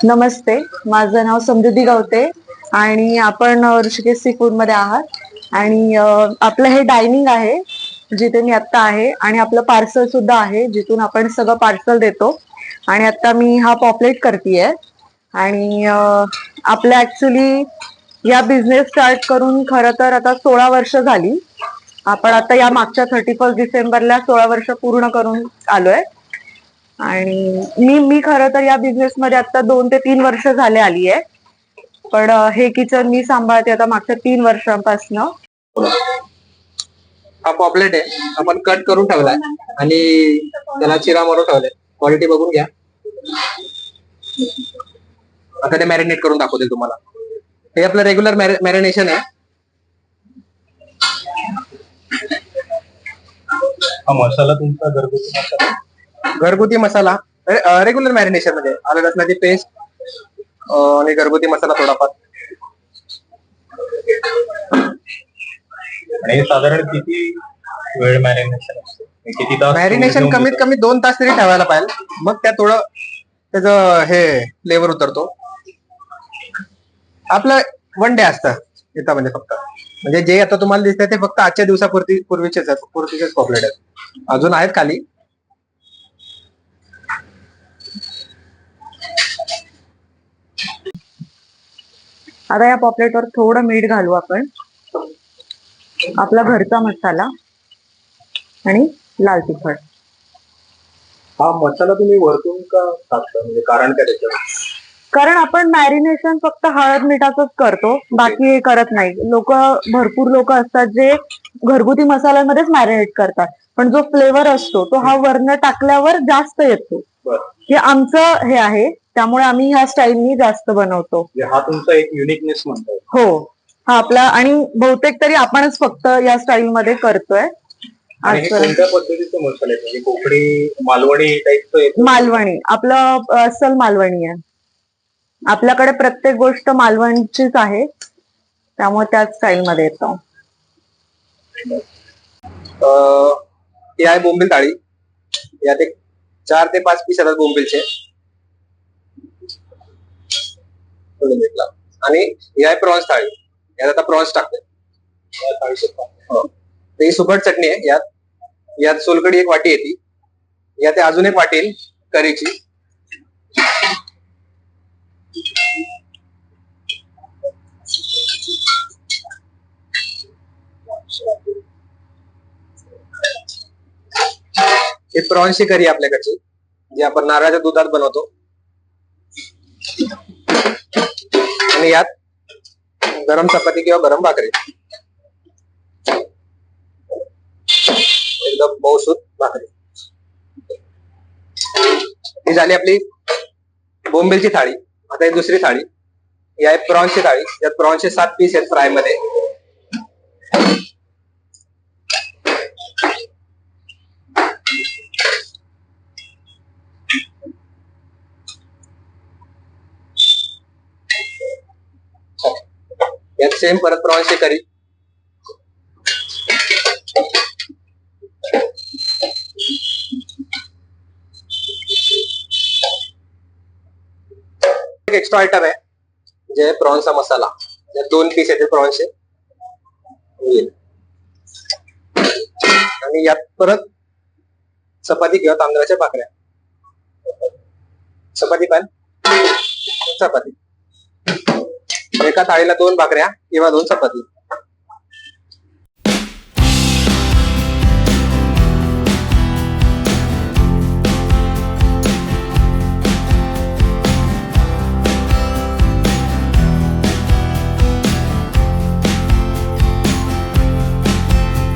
नमस्ते. माझं नाव समृद्धी गावते आणि आपण ऋषिकेश सी फूडमध्ये आहात. आणि आपलं हे डायनिंग आहे जिथे मी आत्ता आहे आणि आपलं पार्सल सुद्धा आहे जिथून आपण सगळं पार्सल देतो. आणि आता मी हा पॉपलेट करतेय. आणि आपलं ऍक्च्युली या बिझनेस स्टार्ट करून खरं तर आता सोळा वर्ष झाली. आपण आता या मागच्या थर्टी फर्स्ट डिसेंबरला सोळा वर्ष पूर्ण करून आलोय. आणि मी मी खरं तर या बिझनेस मध्ये आता दोन ते तीन वर्ष झाले आली आहे पण हे किचन मी सांभाळते आता मागच्या तीन वर्षांपासनं. हा पॉपलेट आहे. आपण कट करून ठेवलाय. आणि त्याला चिरा मारून ठेवलाय. क्वालिटी बघून घ्या. आता ते मॅरिनेट करून दाखवते तुम्हाला. हे आपलं रेग्युलर मॅरिनेशन आहे. हा मसाला तुमचा घरगुती मसाला घरगुती मसाला रेग्युलर मॅरिनेशनमध्ये. आलं लसणाची पेस्ट आणि घरगुती मसाला थोडाफार. आणि साधारण किती वेळ मॅरिनेशन किती तास मॅरिनेशन कमीत कमी दोन तास तरी ठेवायला पाहिजे. मग त्या थोडं त्याचं हे फ्लेवर उतरतो. आपलं वन डे असतं इथं म्हणजे फक्त. म्हणजे जे आता तुम्हाला दिसतंय ते फक्त आजच्या दिवसापूर्वी पूर्वीचेच आहेत. पूर्वीचेच पॉपलेट आहेत. अजून आहेत खाली. आता या पॉपलेटवर थोडं मीठ घालू आपण. आपला घरचा मसाला आणि लाल तिखट. हा मसाला तुम्ही वरतून का टाकता म्हणजे कारण काय त्याच्यावर? कारण आपण मॅरिनेशन फक्त हळद मिठाचंच करतो. बाकी हे करत नाही. लोक भरपूर लोक असतात जे घरगुती मसाल्यांमध्येच मॅरिनेट करतात. पण जो फ्लेवर असतो तो हा वर्ण टाकल्यावर जास्त येतो. हे आमचं हे आहे. त्यामुळे आम्ही ह्या स्टाईलनी जास्त बनवतो. म्हणजे हा तुमचा एक युनिकनेस म्हणताय हो. हा आपला आणि बहुतेक तरी आपणच फक्त या स्टाईल मध्ये करतोय. आणि हे असं. कोणत्या पद्धतीचे मसाले आहेत म्हणजे कोकणी मालवणी टाईपचं येतं? मालवणी. आपलं अस्सल मालवणी आहे. आपल्याकडे प्रत्येक गोष्ट मालवणचीच आहे. त्यामुळे त्याच स्टाईल मध्ये येतो. अं, ही आहे बोंबील थाळी. यात एक चार ते पाच पीस येतात बोंबीलचे. थोडं आणि ही आहे प्रॉन्स थाळी. यात आता प्रॉन्स टाकते. हो. ही. सुकट चटणी आहे. यात यात सोलकडी एक वाटी येते. यात अजून एक वाटी येईल करीची. प्रॉन्सची करी आहे आपल्याकडची जी आपण नारळाच्या दुधात बनवतो. आणि यात गरम चपाती किंवा गरम भाकरी. एकदम मऊसूत भाकरी. ही झाली आपली बोंबिलची थाळी. आता ही दुसरी थाळी. ही आहे प्रॉन्सची थाळी. यात प्रॉन्सचे सात पीस आहेत फ्रायमध्ये यात सेम परत प्रॉन्सची करी एक एक्स्ट्रा आयटम आहे जे प्रॉन्सचा मसाला जे दोन पीस येते प्रॉन्सचे येईल. आणि यात परत चपाती किंवा तांदळाच्या भाकऱ्या चपाती पण चपाती एका थाळीला दोन भाकऱ्या किंवा दोन चपाती.